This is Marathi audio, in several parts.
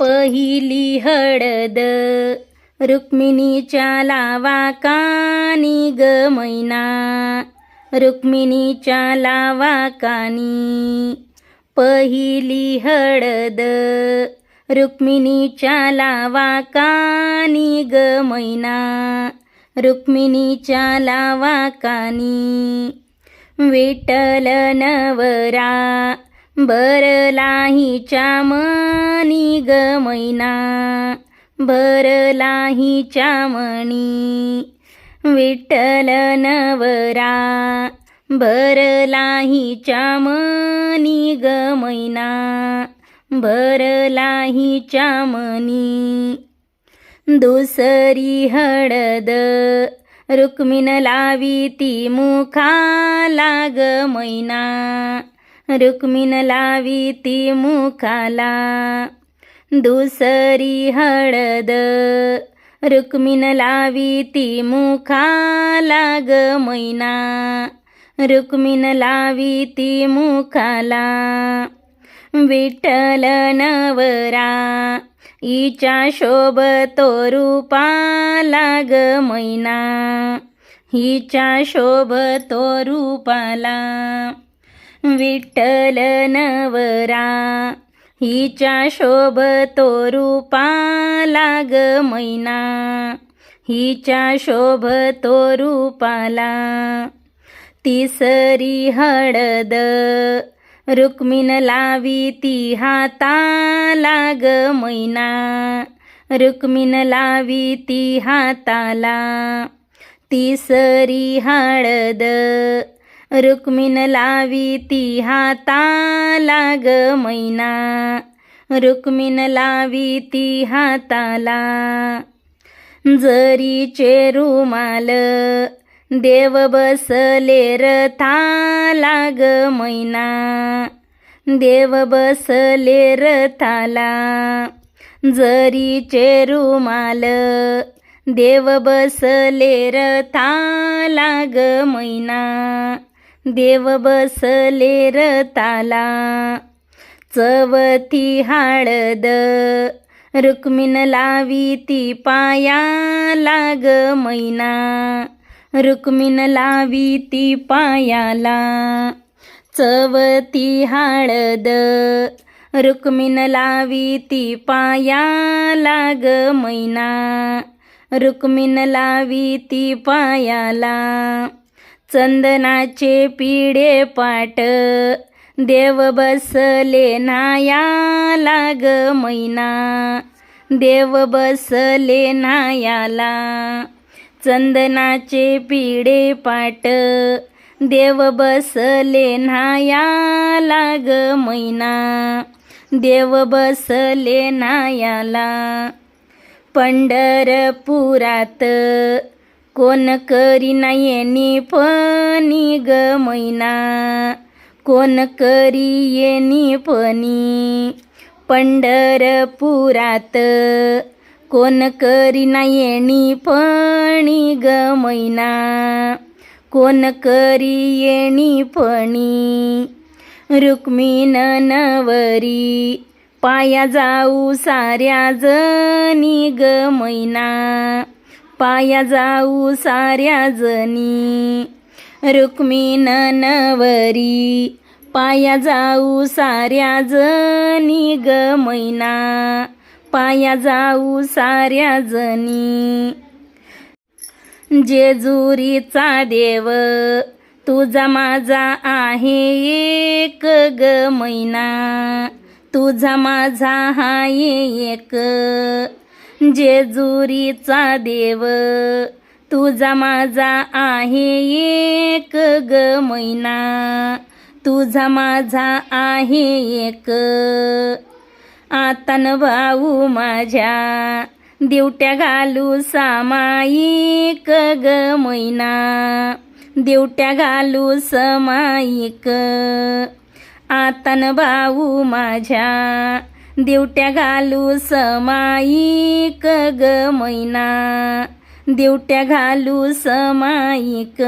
पहिली हळद. रुक्मिणीच्या लावा कानी ग मैना. रुक्मिणीच्या लावा कानी. पहिली हळद. रुक्मिणीच्या लावा कानी ग मैना. रुक्मिणीच्या लावा कानी. विठ्ठल नवरा. भरलाहीच्या मनी ग मैना. भरलाहीच्या मणी विठ्ठल नवरा. भरलाहीच्या मनी ग मैना. भरलाहीच्या मनी दुसरी हळद रुक्मिण लावी ती मुखा लाग मैना. रुक्मिण लावी ती मुखाला. दुसरी हळद. रुक्मिण लावी ती मुखाला ग मैना. रुक्मिण लावी ती मुखाला. विठ्ठल नवरा इच्या शोभतो रूपाला ग मैना. हिच्या शोभतो रूपाला. विठ्ठल नवरा हिच्या शोभतो रूपाला ग मैना हिच्या शोभतो रूपाला तिसरी हळद रुक्मिण लावी ती हाताला ग मैना रुक्मिण लावी ती हाताला तिसरी हळद रुक्मिन लावी ती हाताला ग मैना. रुक्मिन लावी ती हाताला. जरीचे रुमाल देव बसले रथाला ग मैना. देव बसले रथाला जरीचे रुमाल देव बसले रथाला ग मैना. देव बसले रताला चवथी हाळद रुक्मिन लावी ती पाया लाग मैना. रुक्मिन लावी ती पायाला. चवती हाळद रुक्मिन लावी ती पाया लाग मैना. रुक्मिन लावी ती पायाला. चंदनाचे पिढे पाट देव बसले नाया लाग मैना. देव बसले नायाला चंदनाचे पिढे पाट देव बसले नाया लाग मैना. देव बसले नायाला पंढरपुरात कोण करी येणी पणी ग मैना. कोण करी येणी पणी पंढरपुरात. कोण करी येणी पणी ग मैना. कोण करी येणी पणी रुक्मिण नवरी. पाया जाऊ साऱ्या जनी ग मैना. पाया जाऊ साऱ्या जनी. रुक्मिण नवरी पाया जाऊ साऱ्या जनी ग मैना. पाया जाऊ साऱ्या जनी. जेजुरीचा देव तुझा माझा आहे एक ग मैना. तुझा माझा हाय एक. जेजुरीचा देव तुझा माझा आहे एक ग मैना. तुझा माझा आहे एक. आतन भाऊ माझ्या दिवट्या घालू सामायिक ग मैना. दिवट्या घालू समायिक न भाऊ माझ्या दिवट्या घालू समाईक ग मैना. दिवट्या घालू समाईक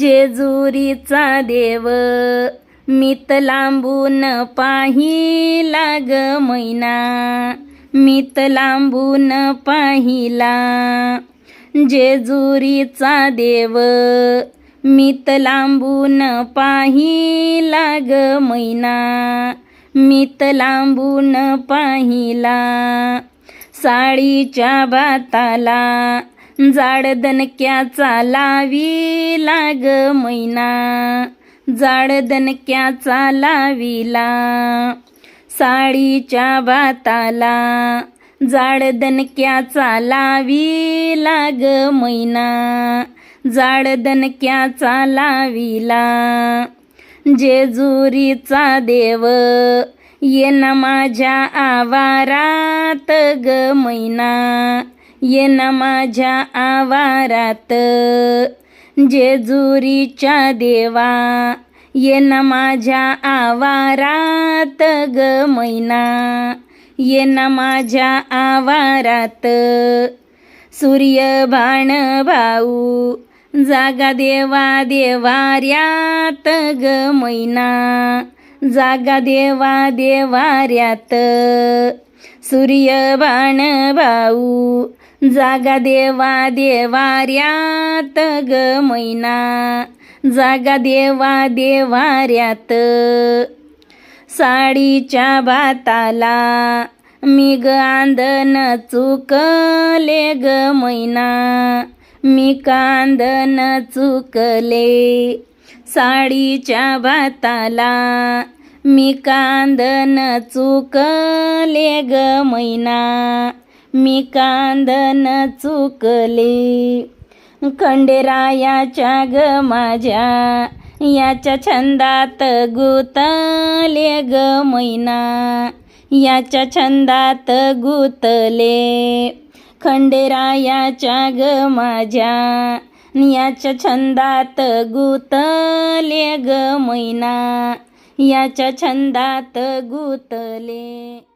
जेजुरीचा देव मित लांबून पाहिला ग मैना. मित लांबून पाहिला. जेजुरीचा देव मित लांबून पाहिला ग मैना. मीत लांबून पाहिला. साडीच्या भाताला जाड दणक्याचा लावी लाग मैना. जाड दणक्याचा लाविला. साडीच्या भाताला जाड दणक्याचा लावी लाग मैना. जाड दणक्याचा लाविला. जेजुरीचा देव ये ना माझ्या आवारात ग मैना ये ना माझ्या आवारात जेजुरीच्या देवा ये ना माझ्या आवारात ग मैना ये ना माझ्या आवारात सूर्यभान भाऊ जागा देवा देवाऱ्यात ग मैना. जागा देवा देवाऱ्यात सूर्यबाण भाऊ. जागा देवा देवाऱ्यात ग मैना. जागा देवा देवाऱ्यात. साडीच्या भाताला मी ग आंदन चुकले ग मैना. मी कांदन चुकले साडीच्या भाताला. मी कांदन चुकले ग मैना. मी कांदन चुकले खंडेरायाच्या ग माझ्या. याच्या छंदात गुतले ग मैना. याच्या छंदात गुतले. खंडेरायाच्या ग माझ्या. याच्या छंदात गुतले ग मैना. याच्या छंदात गुतले.